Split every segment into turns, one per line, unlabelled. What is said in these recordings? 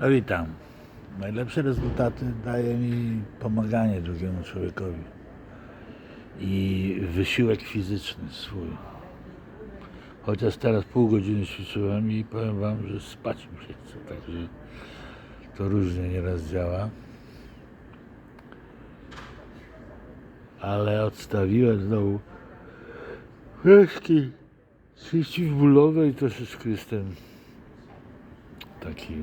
Witam. Najlepsze rezultaty daje mi pomaganie drugiemu człowiekowi i wysiłek fizyczny swój. Chociaż teraz pół godziny ćwiczyłem i powiem Wam, że spać mi się chce, także to różnie nieraz działa. Ale odstawiłem znowu reszki przeciwbólowe i troszeczkę jestem taki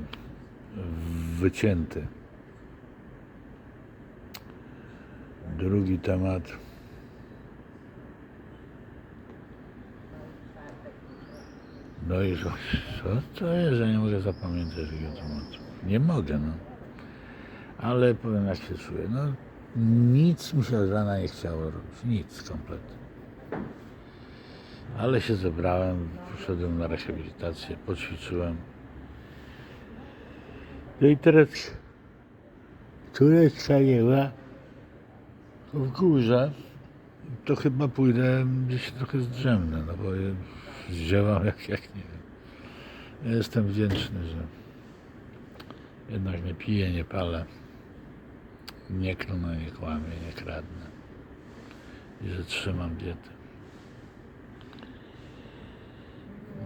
wycięty. Drugi temat. No i co, to jest, że nie mogę zapamiętać tego tematu? Nie mogę, no. Ale powiem jak się czuję. No, nic mi się od rana nie chciało robić. Nic kompletnie. Ale się zebrałem, poszedłem na rehabilitację, poćwiczyłem. No i teraz córeczka nie ma w górze. To chyba pójdę gdzieś trochę zdrzemnę, no bo je zdziewam jak, jak nie wiem. Ja jestem wdzięczny, że jednak nie piję, nie palę, nie klnę, nie kłamię, nie kradnę i że trzymam dietę.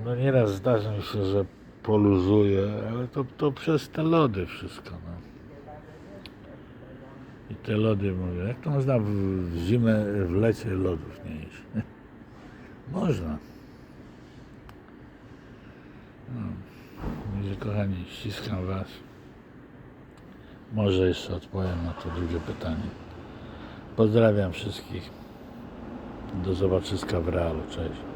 No nieraz zdarza mi się, że poluzuję, ale to, to przez te lody wszystko. No. I te lody mówię, jak to można w, w zimę, w lecie lodów nie jeść? można. No. Kochani, ściskam was. Może jeszcze odpowiem na to drugie pytanie. Pozdrawiam wszystkich. Do zobaczyska w realu. Cześć.